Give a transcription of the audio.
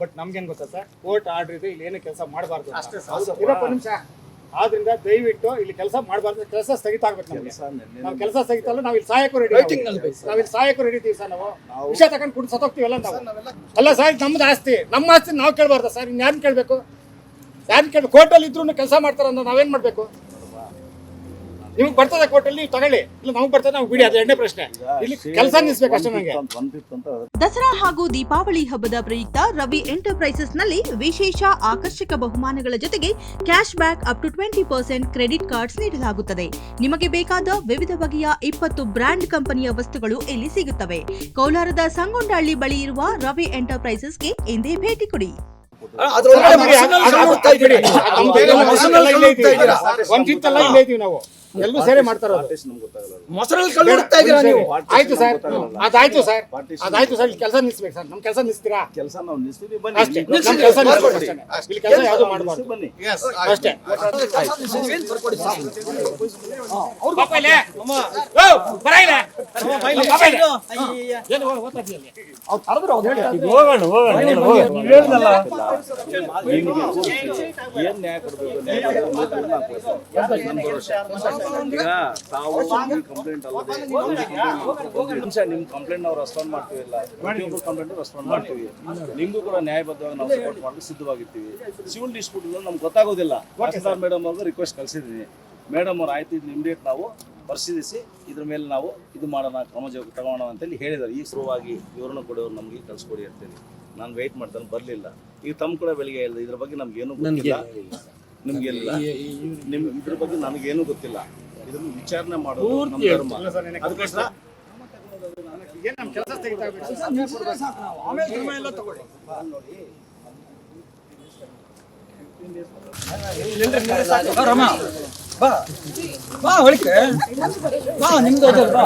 But ನಮ್ಗೇನ್ ಗೊತ್ತಾ sir? Court order ಇದೆ ಇಲ್ಲಿ ಏನು ಕೆಲಸ ಮಾಡಬಾರ್ದು ಅಷ್ಟೇ ಸರ್. ಇರಪ್ಪ ನಿಮಿಷ. ಆದ್ರಿಂದ ದಯವಿಟ್ಟು ಇಲ್ಲಿ ಕೆಲಸ ಮಾಡಬಾರ್ದು ಕೆಲಸ ಸ್ಥಗಿತ ಆಗ್ಬೇಕು ನಮಗೆ. ನಾವು ಕೆಲಸ ಸ್ಥಗಿತ ಅಲ್ಲ ನಾವು ಇಲ್ಲಿ ಸಹಾಯಕರು ರೆಡಿ ನಾವ್. ಇಲ್ಲಿ ಸಹಾಯಕರು ರೆಡಿ ಇದೀವಿ ಸರ್ ನಾವು. ವಿಷಯ ತಗೊಂಡು ಕುಡಿದು ಸತ್ತೋಗ್ತೀವಲ್ಲ ನಾವು. ಅಲ್ಲ ಸರ್ ನಮ್ದು ಆಸ್ತಿ. ನಮ್ಮ ಆಸ್ತಿ ನಾವು ಕೇಳಬಾರ್ದು ಸರ್ ಇನ್ ಯಾರನ್ನ ಕೇಳಬೇಕು? ಯಾರನ್ನ ಕೇಳಬೇಕು ಕೋರ್ಟಲ್ಲಿ ಇದ್ರು ಕೆಲಸ ಮಾಡ್ತಾರ ನಾವೇನ್ ಮಾಡ್ಬೇಕು? ನಿಮ್ಗೆ ಬರ್ತದೆ ಕೋರ್ಟಲ್ಲಿ ತಗೊಳ್ಳಿ. ಇಲ್ಲ ನಮ್ಗೆ ಬರ್ತದೆ ನಾವು ಬಿಡಿ. ಅದು ಎರಡನೇ ಪ್ರಶ್ನೆ. ಇಲ್ಲಿ ಕೆಲಸ ನಿಲ್ಲಿಸ್ಬೇಕು ಅಷ್ಟೇ ನನಗೆ. ದಸರಾ ಹಾಗೂ ದೀಪಾವಳಿ ಹಬ್ಬದ ಪ್ರಯುಕ್ತ ರವಿ ಎಂಟರ್ಪ್ರೈಸಸ್ನಲ್ಲಿ ವಿಶೇಷ ಆಕರ್ಷಕ ಬಹುಮಾನಗಳ ಜೊತೆಗೆ cash back up to twenty percent credit cards ನೀಡಲಾಗುತ್ತದೆ. ನಿಮಗೆ ಬೇಕಾದ ವಿವಿಧ ಬಗೆಯ ಇಪ್ಪತ್ತು ಬ್ರ್ಯಾಂಡ್ ಕಂಪನಿಯ ವಸ್ತುಗಳು ಇಲ್ಲಿ ಸಿಗುತ್ತವೆ. ಕೋಲಾರದ ಸಂಗೊಂಡಹಳ್ಳಿ ಬಳಿ ಇರುವ ರವಿ ಎಂಟರ್ಪ್ರೈಸಸ್ಗೆ ಎಂದೇ ಭೇಟಿ ಕೊಡಿ? ಒಂದ್ ಇಲ್ಲೇ ಇದೀವಿ ನಾವು. ಎಲ್ಲರೂ ಸೇರಿ ಮಾಡ್ತಾರೋ ಮೊಸರಲ್ಲಿ ಕಲ್ಲು ಹುಡುಕ್ತಾ ಇದ್ದೀರಾ ನೀವು? ಆಯ್ತು ಸರ್. ಅದಾಯ್ತು ಸರ್. ಅದಾಯ್ತು ಸರ್. ಇಲ್ಲಿ ಕೆಲಸ ನಿಲ್ಸ್ಬೇಕು ಸರ್. ನಮ್ ಕೆಲಸ ನಿಲ್ಸ್ತೀರಾ? ಕೆಲಸ ನಾವು ನಿಲ್ಸ್ತೀವಿ. ಬನ್ನಿ. ಅಷ್ಟೇ. ನಮ್ ಕೆಲಸ. ಇಲ್ಲಿ ಕೆಲಸ ಯಾವುದು ಮಾಡಬಾರ್ದು. ಬನ್ನಿ. ಅಷ್ಟೇ. ಅವ್ರ ಬರ್ಕೊಡಿ ಇಲ್ಲ. ಓ, ಏನು ಏನ್ ನ್ಯಾಯ ಕೊಡ್ಬೇಕು ನ್ಯಾಯ ತಾವು ಕಂಪ್ಲೇಂಟ್ ನಿಮ್ ಕಂಪ್ಲೇಂಟ್ ನಾವು ರೆಸ್ಪಾಂಡ್ ಮಾಡ್ತೀವಿ ಇಲ್ಲ ಪ್ರತಿಯೊಬ್ಬರು ಕಂಪ್ಲೇಂಟ್ ರೆಸ್ಪಾಂಡ್ ಮಾಡ್ತೀವಿ ನಿಮ್ಗೂ ಕೂಡ ನ್ಯಾಯಬದ್ಧವಾಗಿ ನಾವು ಸಪೋರ್ಟ್ ಮಾಡಲು ಸಿದ್ಧವಾಗಿರ್ತೀವಿ ಸಿವಿಲ್ ಡಿಸ್ಪ್ಯೂಟ್ ನಮ್ಗೆ ಗೊತ್ತಾಗೋದಿಲ್ಲ ಮೇಡಮ್ ಅವ್ರಿಗೆ ರಿಕ್ವೆಸ್ಟ್ ಕಳಿಸಿದ್ದೀನಿ ಮೇಡಮ್ ಅವ್ರು ಆಯ್ತು ಇದು ಇಮಿಡಿಯೇಟ್ ನಾವು. ಪರಿಶೀಲಿಸಿ ಇದ್ರ ಮೇಲೆ ನಾವು ಇದು ಮಾಡೋಣ ಕ್ರಮ ಜವಾಬ್ದಾರಿ ತಗೋಣ ಅಂತೇಳಿ ಹೇಳಿದ್ದಾರೆ. ಈ ಶುರುವಾಗಿ ವಿವರಣೆ ಕೊಡೋರು ನಮಗೆ ಕಳಿಸ್ಕೊಡಿ ಅಂತೇಳಿ ನಾನು ವೆಯ್ಟ್ ಮಾಡ್ತಾನೆ ಬರಲಿಲ್ಲ. ಈಗ ತಮ್ಮ ಕೂಡ ಬೆಳಿಗ್ಗೆ ಇಲ್ಲ ಇದ್ರ ಬಗ್ಗೆ ನಮ್ಗೇನು ಗೊತ್ತಿಲ್ಲ. ನಿಮ್ಗೆ ಇಲ್ಲ ನಿಮ್ ಇದ್ರ ಬಗ್ಗೆ ನನಗೇನು ಗೊತ್ತಿಲ್ಲ. ಇದನ್ನು ವಿಚಾರಣೆ ಮಾಡೋದು ನಮ್ಮ ಧರ್ಮ. ಅದಕ್ಕೋಸ್ಕರ ಏನ್ ನಮ್ ಕೆಲಸ ತೆಗಿತಾ ಆಗ್ಬೇಕು. ಸಾಕು ನಾವು. ಆಮೇಲೆ ಕ್ರಮ ಎಲ್ಲ ತಗೊಳ್ಳಿ ಬಾ, ರಮ ಬಾ ಬಾ ಹೊಳಿಕೆ ಬಾ ನಿಮ್ದು ಅದಲ್ಲ ಬಾ